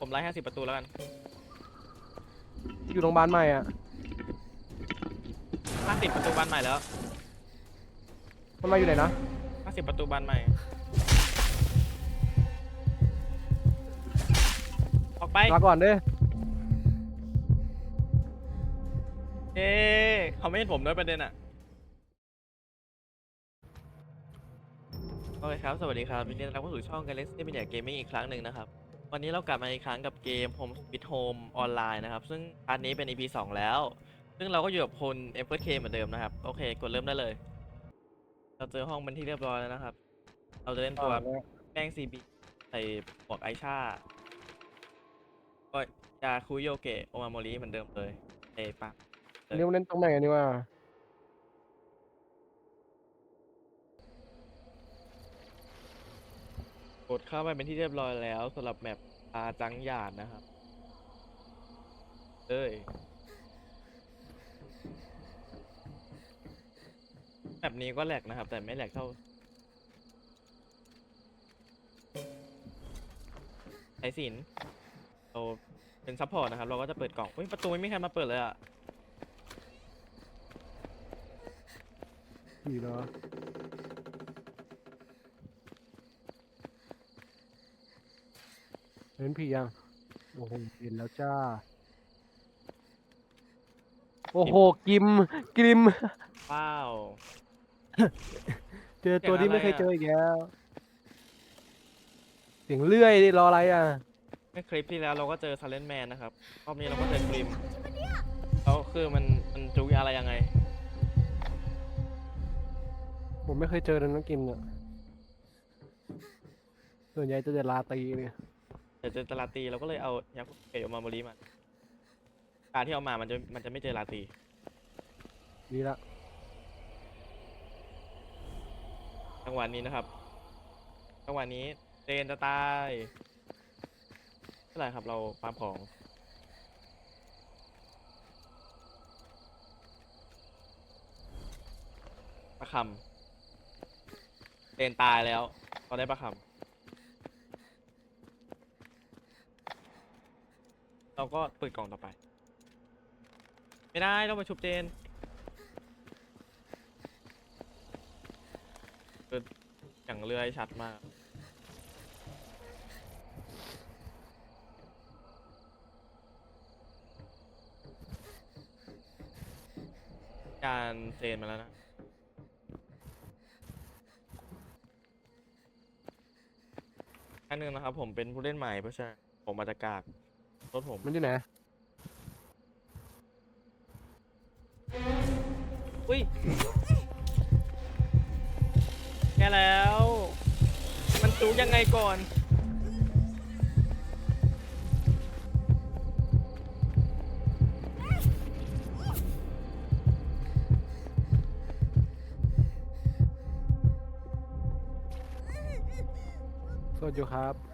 ผมไล่ห้าสิบประตูแล้วกัน อยู่โรงพยาบาลใหม่อะ ห้าสิบประตูบานใหม่แล้วมันมาอยู่ไหนนะ ห้าสิบประตูบานใหม่ ออกไป ลาก่อนเด้อเอ๊ะเขาไม่เห็นผมด้วยประเด็นอะโอเคครับ สวัสดีครับยินดีต้อนรับเข้าสู่ช่อง Galaxy Media Gaming อีกครั้งหนึ่งนะครับ วันนี้เรากลับมาอีกครั้งกับเกม Home Sweet Home ออนไลน์นะครับ ซึ่งอันนี้เป็น EP 2 แล้ว ซึ่งเราก็อยู่กับคน f อ k เหมือนเดิมนะครับ โอเค กดเริ่มได้เลย เราเจอห้องเป็นที่เรียบร้อยแล้วนะครับ เราจะเล่นตัวแป้งซีบีใส่หมวกไอชาก็ยาคุโยเกะโอมาโมริเหมือนเดิมเลยเอปะอันนี้มันเล่นตรงไหนอันนี้ว่า กดเข้าไปเป็นที่เรียบร้อยแล้วสำหรับแมปอาจังหยาดนะครับเอ้ยแมปนี้ก็แหลกนะครับ แต่ไม่แหลกเท่าไอสินเราเป็นซัพพอร์ตนะครับ เราก็จะเปิดกล่องอุ้ยประตูไม่มีใครมาเปิดเลยอะผีเหรอ เห็นผียัง โอ้โหเห็นแล้วจ้า โอ้โหกิมกิม ว้าว เจอตัวที่เสียงอะไรไม่เคยอะเจออีกแล้วเสียงเลื่อยดิรออะไรอะเมื่อคลิปที่แล้วเราก็เจอซาเลนแมนนะครับ รอบนี้เราก็เจอกริมแล้วคือมันมันจุกอะไรยังไง ผมไม่เคยเจอเลยน้องกิมเนี่ยส่วนใหญ่จะเจอลาตรีเนี่ย เดี๋ยวเจอตลาตีเราก็เลยเอายาคุเกะออกมาบริมาการที่เอามามันจะมันจะไม่เจอลาตีดีละจังหวะนี้นะครับจังหวะนี้เจนจะตายเท่าไหร่ครับเราฟาร์มของประคำเจนตายแล้วเราได้ประคำ เราก็เปิดกล่องต่อไป ไม่ได้ต้องมาชุบเจนอย่างเลื่อยชัดมาก การเซนมาแล้วนะอันหนึ่งนะครับผมเป็นผู้เล่นใหม่เพราะฉะนั้นผมมาจากกาก รถผมมันอยู่ไหนอุ้ยแค่แล้ว มันจูกยังไงก่อนสวัสดีครับ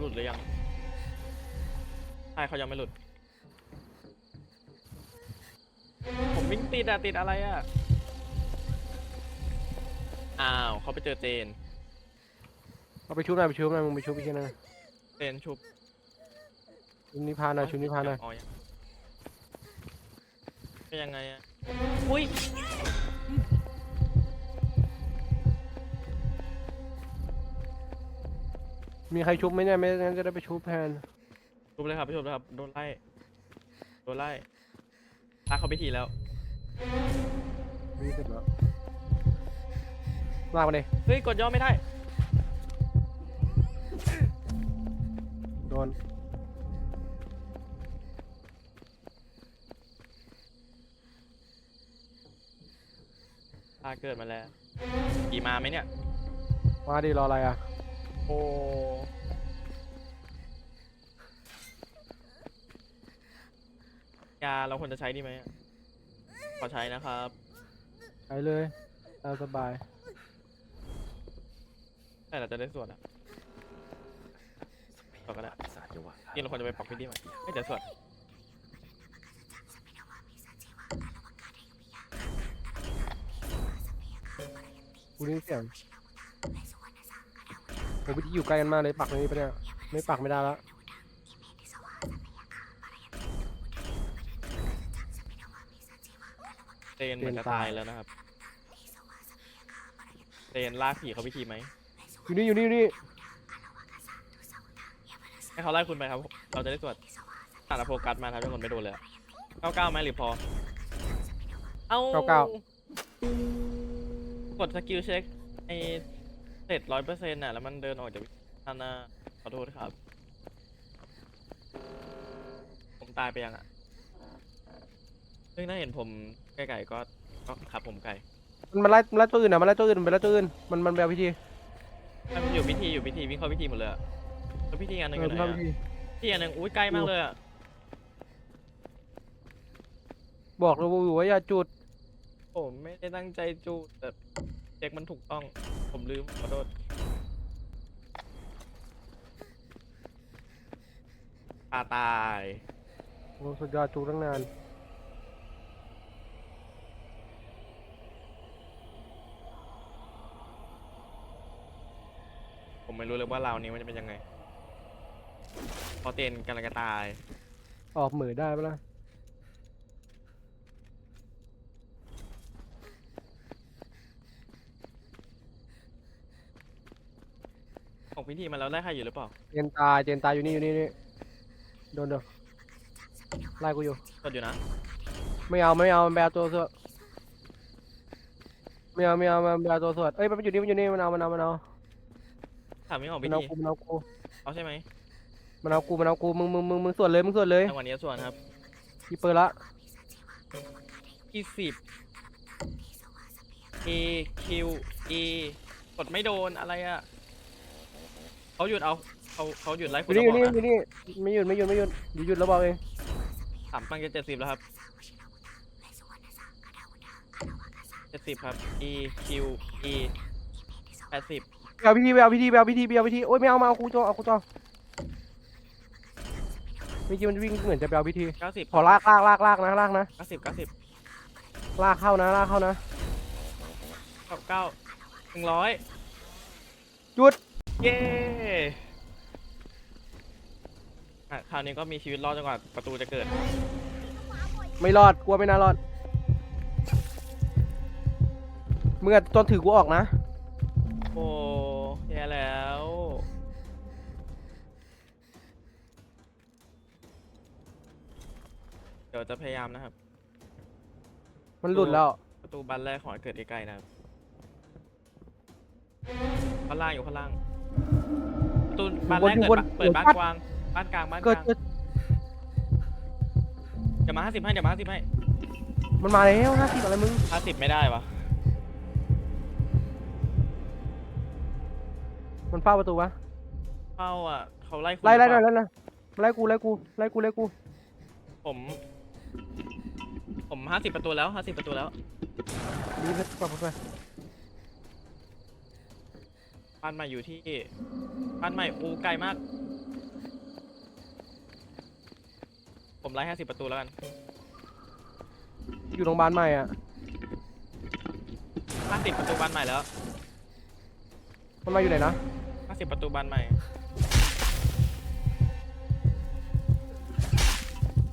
หลุดหรือยังใช่เขายังไม่หลุด ผมวิ่งติดอะติดอะไรอะอ้าวเขาไปเจอเจน เอาไปชุบหน่อยไปชุบหน่อยมึงไปชุบไปแค่นั้นนะเจนชุบชุบนิพพานหน่อยชุบนิพพานหน่อย อ๋อยังเป็นยังไงอะอุ้ย มีใครชุบไหมเนี่ยไม่งั้นจะได้ไปชุบแทนชุบเลยครับชุบเลยครับโดนไล่โดนไล่ลากเขาไปทีแล้วนี่เสร็จแล้วลากมาเลยเฮ้ยกดย่อไม่ได้โดนลาเกิดมาแล้วกี่มาไหมเนี่ยมาดิรออะไรอะโอ้ยาเราควรจะใช้ดีไหมอะขอใช้นะครับใช้เลยตามสบาย แต่เราจะได้ส่วนอะส่วนก็ได้นี่เราควรจะไปปรับพื้นที่ใหม่ไม่แต่ส่วนกูได้ยินเสียง ผผมวิธีอยู่ใกล้กันมากเลยปักตรงนี้ปะเนี่ยไม่ปักไม่ได้แล้วเตนเหมือนจะตายแล้วนะครับ เตนลากผีเขาพิธีไหม อยู่นี่อยู่นี่อยู่นี่ให้เขาไล่คุณไปครับ เราจะได้ตรวจอ่านโฟกัสมาครับทุกคนไม่โดนเลยเก้าเก้าไหมหรือพอ เอ้าเก้าเก้ากดสกิลเช็คไอ เสร็จร้อยเปอร์เซ็นต์น่ะแล้วมันเดินออกจากท่านน่ะขอโทษครับ ผมตายไปยังอะซึ่งถ้าเห็นผมไก่ๆก็ก็ครับผมไก่มันมาไล่มันไล่ตัวอื่นอะมันไล่ตัวอื่นมันไปไล่ตัวอื่นมันมันแบลพิธีถ้ามันอยู่พิธีอยู่พิธีวิ่งเข้าพิธีหมดเลยอะแล้วพิธีอันหนึงเอออยู่ไหนมันอะทำพิธีพิธีอันหนึงอุ้ยใกล้มากเลยอะบอกเราอยู่ว่าอย่าจุดผมไม่ได้ตั้งใจจูดแต่ เช็คมันถูกต้อง ผมลืมขอโทษตาตายโอ้สุดยอดจุดตั้งนาน ผมไม่รู้เลยว่าราวนี้มันจะเป็นยังไง พอเตนกำลังจะตาย ออกเหมือได้ปะล่ะ ของพิธีมาแล้วได้ใครอยู่หรือเปล่าเจนตายเจนตายอยู่นี่อยู่นี่นี่โดนเด้อไล่กูอยู่ กดอยู่นะไม่เอาไม่เอามันแบลตัวสวดไม่เอาไม่เอามันแบลตัวสวดเอ้ยมันอยู่นี่มันอยู่นี่มันเอามันเอามันเอาถามไม่ออกมัพินเอาธีกูมันเอากูเอาใช่ไหมมันเอากูมันเอากูมึงมึงมึงมึงสวดเลยมึงสวดเลยจังหวะนี้ส่วนครับพี่เปิดละยี่สิบ A Q E กดไม่โดนอะไรอะ เขาหยุดเอาเขาเขาหยุดไล่อคุณยู่เรานี่บออยู่กนี่นะอยู่นี่ไม่หยุดไม่หยุดไม่หยุดเดี๋ยวหยุดแล้วบอกเองสามปังจะเจ็ดสิบแล้วครับเจ็ดสิบครับ E Q E แปดสิบไปเอาพิธีไปเอาพิธีไปเอาพิธีไปเอาพิธีโอ๊ยไม่เอามาเอากูจอเอากูจอเมื่อกี้มันวิ่งเหมือนจะไปเอาพิธีเก้าสิบขอลากลากลากลากนะลากนะเก้าสิบเก้าสิบลากเข้านะลากเข้านะเก้าเก้าหนึ่งร้อยหยุด เย้อะคราวนี้ก็มีชีวิตรอดจนกว่าประตูจะเกิด ไม่รอดกลัวไม่น่ารอดมึงอะจนถือกูออกนะ โอ้แย่แล้ว เดี๋ยวจะพยายามนะครับ มันหลุดแล้ว ประตูบานแรกขอให้เกิดใกล้ๆนะครับข้างล่างอยู่ข้างล่าง ประตูบานแรกอยู่เกิดบนบ้านเปิดอยู่บ้านบนกว้าง บ้านกลางบ้านกเกิดลางเกิดเดี๋ยวมาห้าสิบให้เดี๋ยวมาห้าสิบให้มันมาแล้วห้าสิบอะไรมึงห้าสิบไม่ได้วะมันเฝ้าประตูวะเข้าอะเขาไล่คุณไล่ไล่หหรืน่ออยเปไล่ล่าหน่อยไล่กูไล่กูไล่กูไล่กู ผม ผมห้าสิบประตูแล้วห้าสิบประตูแล้วดีเลยกลับไป บ้านใหม่อยู่ที่บ้านใหม่อูไกลมาก ผมไล่ห้าสิบประตูแล้วกันอยู่โรงพยาบาลใหม่อะ ห้าสิบประตูบ้านใหม่แล้วมันมาอยู่ไหนนะ ห้าสิบประตูบ้านใหม่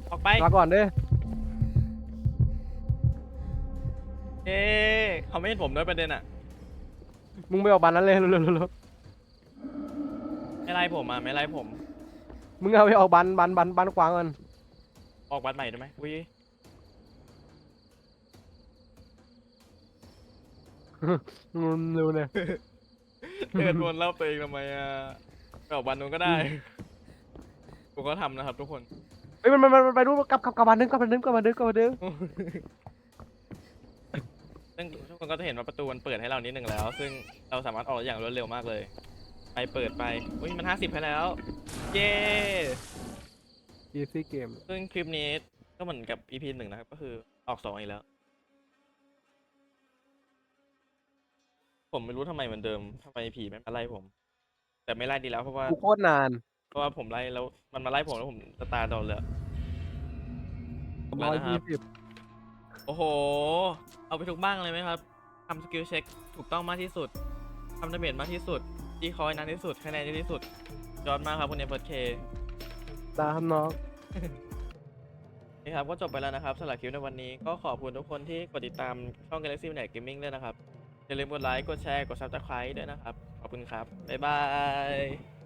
ออกไปลาก่อนเด้อเอ๊ะเขาไม่เห็นผมด้วยประเด็นอะ มึงไปออกบ้านนั้นเลยเร็วๆเร็วไม่ไล่ผมอะไม่ไล่ผม ๆมึงเอาไปออกบ้านบ้านบ้านบ้านกวางก่อนออกบ้านใหม่ได้ไหมวิอืมเร็วเนี่ยเดินวนรอบตัวเองทำไมอะไปออกบ้านนู้นก็ได้ผมก็ทำนะครับทุกคน เฮ้ยมันมันมันไปดูกลับกลับกลับบ้านนึงกลับบ้านนึงกลับบ้านนึงกลับบ้านนึง ซึ่งทุกคนก็จะเห็นว่าประตูมันเปิดให้เรานิดหนึ่งแล้ว ซึ่งเราสามารถออกได้อย่างรวดเร็วมากเลย ไปเปิดไปอุ้ยมันห้าสิบให้แล้ว เย้ อีซี่เกมซึ่งคลิปนี้ก็เหมือนกับ EP หนึ่งนะครับ ก็คือออกสองอีกแล้ว ผมไม่รู้ทำไมเหมือนเดิมทำไมผีไม่มาไล่ผม แต่ไม่ไล่ดีแล้วเพราะว่า กูโคตรนานเพราะว่าผมไล่แล้วมันมาไล่ผมแล้วผมจะตายโดนเลยแล้ร้วอยนะครับยี่สิบ โอ้โห เอาไปทุกบ้างเลยไหมครับทำสกิลเช็คถูกต้องมากที่สุดทำดาเมจมากที่สุดที่คอยนานที่สุดคะแนนเยอะที่สุดยอดมากครับคุณเอเฟิร์สเคตามน้องนี่ครับก็จบไปแล้วนะครับสำหรับคลิปในวันนี้ก็ขอบคุณทุกคนที่กดติดตามช่อง Galaxy Midnight Gaming ด้วยนะครับ อย่าลืมกดไลค์กดแชร์กด Subscribe ด้วยนะครับ ขอบคุณครับ บ๊ายบาย